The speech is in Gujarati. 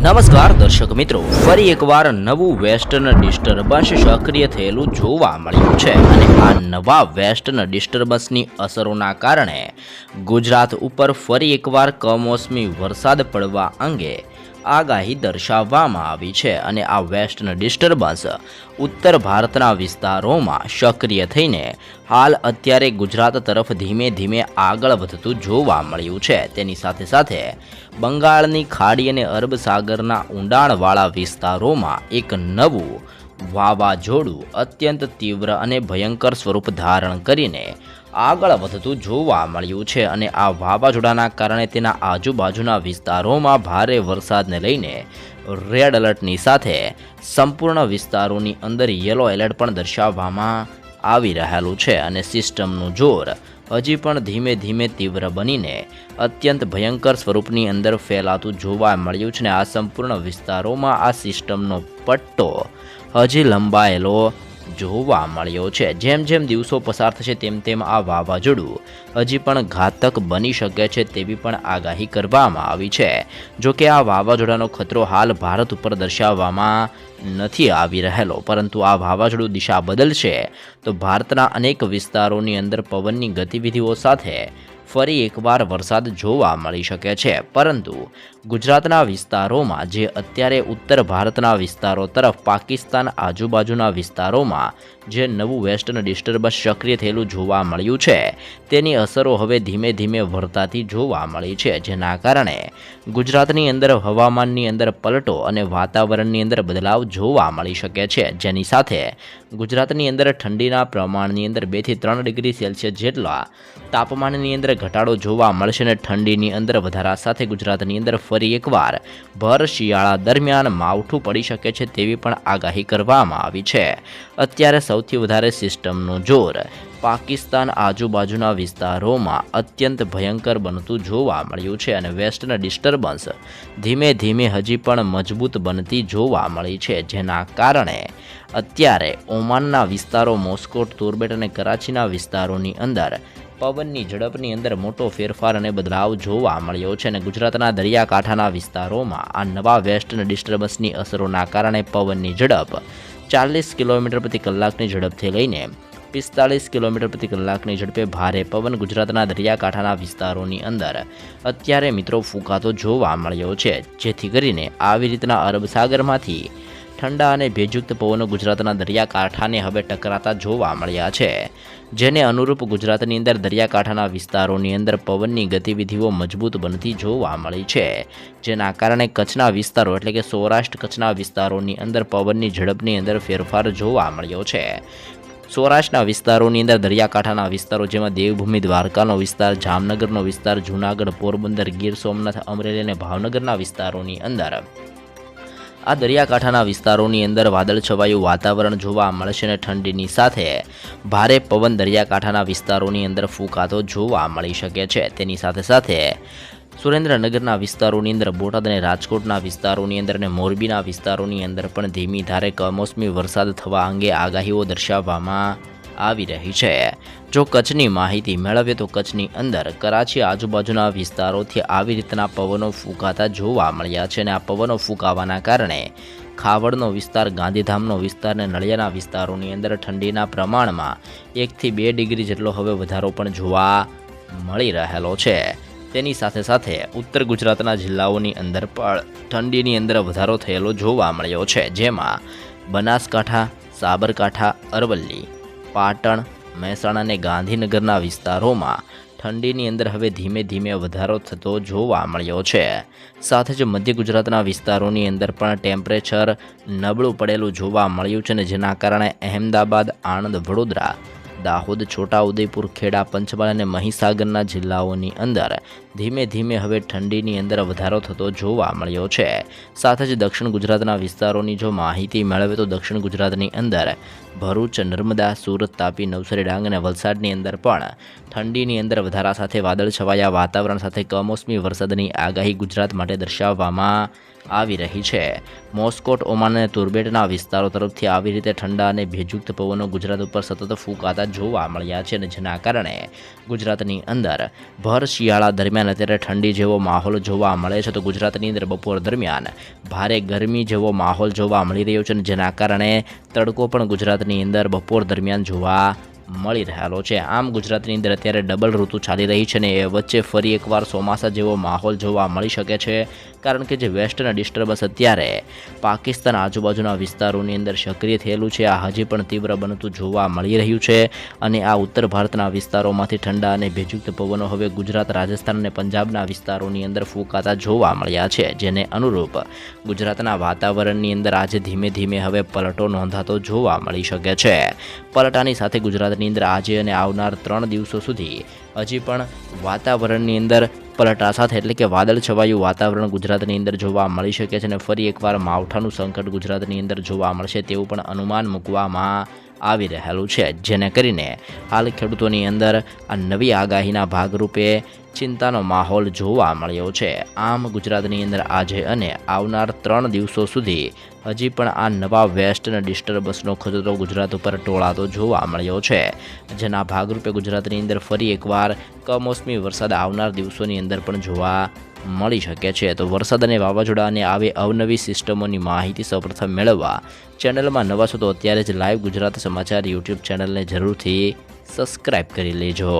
નમસ્કાર દર્શક મિત્રો, ફરી એકવાર નવું વેસ્ટર્ન ડિસ્ટર્બન્સ સક્રિય થયેલું જોવા મળ્યું છે અને આ નવા વેસ્ટર્ન ડિસ્ટર્બન્સની અસરોના કારણે ગુજરાત ઉપર ફરી એકવાર કમોસમી વરસાદ પડવા અંગે આગાહી દર્શાવવામાં આવી છે અને આ વેસ્ટર્ન ડિસ્ટર્બન્સ ઉત્તર ભારતના વિસ્તારોમાં સક્રિય થઈને હાલ અત્યારે ગુજરાત તરફ ધીમે ધીમે આગળ વધતું જોવા મળ્યું છે. તેની સાથે સાથે બંગાળની ખાડી અને અરબ સાગરના ઊંડાણવાળા વિસ્તારોમાં એક નવું વાવાઝોડું અત્યંત તીવ્ર અને ભયંકર સ્વરૂપ ધારણ કરીને આગળ વધતું જોવા મળ્યું છે અને આ વાવાઝોડાના કારણે તેના આજુબાજુના વિસ્તારોમાં ભારે વરસાદને લઈને રેડ એલર્ટની સાથે સંપૂર્ણ વિસ્તારોની અંદર યલો એલર્ટ પણ દર્શાવવામાં આવી રહેલું છે અને સિસ્ટમનું જોર હજી પણ ધીમે ધીમે તીવ્ર બનીને અત્યંત ભયંકર સ્વરૂપની અંદર ફેલાતું જોવા મળ્યું છે ને આ સંપૂર્ણ વિસ્તારોમાં આ સિસ્ટમનો પટ્ટો હજી લંબાયેલો જોવા મળ્યો છે. જેમ જેમ દિવસો પસાર થશે તેમ તેમ આ વાવાઝોડું હજી પણ ઘાતક બની શકે છે તેવી પણ આગાહી કરવામાં આવી છે. જો કે આ વાવાઝોડાનો ખતરો હાલ ભારત ઉપર દર્શાવવામાં નથી આવી રહેલો. પરંતુ આ વાવાઝોડું દિશા બદલશે તો ભારતના અનેક વિસ્તારોની અંદર પવનની ગતિવિધિઓ સાથે ફરી એકવાર વરસાદ જોવા મળી શકે છે. પરંતુ ગુજરાતના વિસ્તારોમાં, જે અત્યારે ઉત્તર ભારતના વિસ્તારો તરફ, પાકિસ્તાન આજુબાજુના વિસ્તારોમાં જે નવું વેસ્ટર્ન ડિસ્ટર્બન્સ સક્રિય થયેલું જોવા મળ્યું છે, તેની અસરો હવે ધીમે ધીમે વર્તાતી જોવા મળી છે, જેના કારણે ગુજરાતની અંદર હવામાનની અંદર પલટો અને વાતાવરણની અંદર બદલાવ જોવા મળી શકે છે. જેની સાથે ગુજરાતની અંદર ઠંડીના પ્રમાણની અંદર બેથી ત્રણ ડિગ્રી સેલ્સિયસ જેટલા તાપમાનની અંદર ઘટાડો જોવા મળશે અને ઠંડીની અંદર વધારા સાથે ગુજરાતની અંદર ફરી એકવાર ભર શિયાળા દરમિયાન માવઠું પડી શકે છે તેવી પણ આગાહી કરવામાં આવી છે. અત્યારે સૌથી વધારે સિસ્ટમનું જોર પાકિસ્તાન આજુબાજુના વિસ્તારોમાં અત્યંત ભયંકર બનતું જોવા મળ્યું છે અને વેસ્ટર્ન ડિસ્ટર્બન્સ ધીમે ધીમે હજી પણ મજબૂત બનતી જોવા મળી છે, જેના કારણે અત્યારે ઓમાનના વિસ્તારો, મોસ્કોટ, તુરબેટ અને કરાચીના વિસ્તારોની અંદર પવનની ઝડપની અંદર મોટો ફેરફાર અને બદલાવ જોવા મળ્યો છે અને ગુજરાતના દરિયાકાંઠાના વિસ્તારોમાં આ નવા વેસ્ટર્ન ડિસ્ટર્બન્સની અસરોના કારણે પવનની ઝડપ ચાલીસ કિલોમીટર પ્રતિ કલાકની ઝડપથી લઈને પિસ્તાળીસ કિલોમીટર પ્રતિ કલાકની ઝડપે ભારે પવન ગુજરાતના દરિયાકાંઠાના વિસ્તારોની અંદર અત્યારે મિત્રો ફૂંકાતો જોવા મળ્યો છે, જેથી કરીને આવી રીતના અરબ સાગરમાંથી ઠંડા અને ભેજયુક્ત પવનો ગુજરાતના દરિયાકાંઠાને હવે ટકરાતા જોવા મળ્યા છે, જેને અનુરૂપ ગુજરાતની અંદર દરિયાકાંઠાના વિસ્તારોની અંદર પવનની ગતિવિધિઓ મજબૂત બનતી જોવા મળી છે, જેના કારણે કચ્છના વિસ્તારો એટલે કે સૌરાષ્ટ્ર કચ્છના વિસ્તારોની અંદર પવનની ઝડપની અંદર ફેરફાર જોવા મળ્યો છે. સૌરાષ્ટ્રના વિસ્તારોની અંદર દરિયાકાંઠાના વિસ્તારો જેમાં દેવભૂમિ, દ્વારકાનો વિસ્તાર, જામનગરનો વિસ્તાર, જૂનાગઢ, પોરબંદર, ગીર સોમનાથ, અમરેલી અને ભાવનગરના વિસ્તારોની અંદર આ દરિયાકાંઠાના વિસ્તારોની અંદર વાદળછવાયું વાતાવરણ જોવા મળશે અને ઠંડીની સાથે ભારે પવન દરિયાકાંઠાના વિસ્તારોની અંદર ફૂંકાતો જોવા મળી શકે છે. તેની સાથે સાથે સુરેન્દ્રનગરના વિસ્તારોની અંદર બોટાદ અને રાજકોટના વિસ્તારોની અંદર અને મોરબીના વિસ્તારોની અંદર પણ ધીમી ધારે કમોસમી વરસાદ થવા અંગે આગાહીઓ દર્શાવવામાં આવી રહી છે. જો કચ્છની માહિતી મેળવીએ તો કચ્છની અંદર કરાચી આજુબાજુના વિસ્તારોથી આવી રીતના પવનો ફૂંકાતા જોવા મળ્યા છે અને આ પવનો ફૂંકાવાના કારણે ખાવડનો વિસ્તાર, ગાંધીધામનો વિસ્તાર અને નળિયાના વિસ્તારોની અંદર ઠંડીના પ્રમાણમાં એકથી બે ડિગ્રી જેટલો હવે વધારો પણ જોવા મળી રહેલો છે. તેની સાથે સાથે ઉત્તર ગુજરાતના જિલ્લાઓની અંદર પણ ઠંડીની અંદર વધારો થયેલો જોવા મળ્યો છે. જેમાં બનાસકાંઠા, સાબરકાંઠા, અરવલ્લી, પાટણ મહેસાણા અને ગાંધીનગરના વિસ્તારોમાં ઠંડીની અંદર હવે ધીમે ધીમે વધારો થતો જોવા મળ્યો છે. સાથે જ મધ્ય ગુજરાતના વિસ્તારોની અંદર પણ ટેમ્પરેચર નબળું પડેલું જોવા મળ્યું છે ને જેના કારણે અહેમદાબાદ, આણંદ, વડોદરા દાહોદ, છોટાઉદેપુર, ખેડા, પંચમહાલ અને મહીસાગરના જિલ્લાઓની અંદર ધીમે ધીમે હવે ઠંડીની અંદર વધારો થતો જોવા મળ્યો છે. સાથે જ દક્ષિણ ગુજરાતના વિસ્તારોની જો માહિતી મેળવે તો દક્ષિણ ગુજરાતની અંદર ભરૂચ, નર્મદા, સુરત, તાપી, નવસારી, ડાંગ અને વલસાડની અંદર પણ ઠંડીની અંદર વધારા સાથે વાદળ છવાયા વાતાવરણ સાથે કમોસમી વરસાદની આગાહી ગુજરાત માટે દર્શાવવામાં આવી રહી છે. મોસ્કોટ, ઓમાન અને તુર્બેટના વિસ્તારો તરફથી આવી રીતે ઠંડા અને ભેજયુક્ત પવનો ગુજરાત ઉપર સતત ફૂંકાતા જોવા મળ્યા છે અને જેના કારણે ગુજરાતની અંદર ભર શિયાળા દરમિયાન અત્યારે ઠંડી જેવો માહોલ જોવા મળે છે. તો ગુજરાતની અંદર બપોર દરમિયાન ભારે ગરમી જેવો માહોલ જોવા મળી રહ્યો છે અને જેના કારણે તડકો પણ ગુજરાતની અંદર બપોર દરમિયાન જોવા મળી રહેલો છે. આમ ગુજરાતની અંદર અત્યારે ડબલ ઋતુ ચાલી રહી છે ને એ વચ્ચે ફરી એકવાર ચોમાસા જેવો માહોલ જોવા મળી શકે છે. કારણ કે જે વેસ્ટર્ન ડિસ્ટર્બન્સ અત્યારે પાકિસ્તાન આજુબાજુના વિસ્તારોની અંદર સક્રિય થયેલું છે. આ હજી પણ તીવ્ર બનતું જોવા મળી રહ્યું છે અને આ ઉત્તર ભારતના વિસ્તારોમાંથી ઠંડા અને ભેજયુક્ત પવનો હવે ગુજરાત, રાજસ્થાન અને પંજાબના વિસ્તારોની અંદર ફૂંકાતા જોવા મળ્યા છે. જેને અનુરૂપ ગુજરાતના વાતાવરણની અંદર આજે ધીમે ધીમે હવે પલટો નોંધાતો જોવા મળી શકે છે. પલટાની સાથે ગુજરાતની અંદર આજે અને આવનાર ત્રણ દિવસો સુધી હજી પણ વાતાવરણની અંદર પલટા સાથે, એટલે કે વાદળ છવાયું વાતાવરણ ગુજરાતની અંદર જોવા મળી શકે છે અને ફરી એકવાર માવઠાનું સંકટ ગુજરાતની અંદર જોવા મળશે તેવું પણ અનુમાન મૂકવામાં આવી રહેલું છે. જેને કરીને હાલ ખેડૂતોની અંદર આ નવી આગાહીના ભાગરૂપે ચિંતાનો માહોલ જોવા મળ્યો છે. આમ ગુજરાતની અંદર આજે અને આવનાર ત્રણ દિવસો સુધી હજી પણ આ નવા વેસ્ટર્ન ડિસ્ટર્બન્સનો ખતરો ગુજરાત ઉપર ટોળાતો જોવા મળ્યો છે. જેના ભાગરૂપે ગુજરાતની અંદર ફરી એકવાર કમોસમી વરસાદ આવનાર દિવસોની અંદર પણ જોવા મળી શકે છે. તો વરસાદ અને વાવાઝોડા અને આવી અવનવી સિસ્ટમોની માહિતી સૌપ્રથમ મેળવવા ચેનલમાં નવા છો તો અત્યારે જ લાઈવ ગુજરાત સમાચાર યુટ્યુબ ચેનલને જરૂરથી સબસ્ક્રાઈબ કરી લેજો.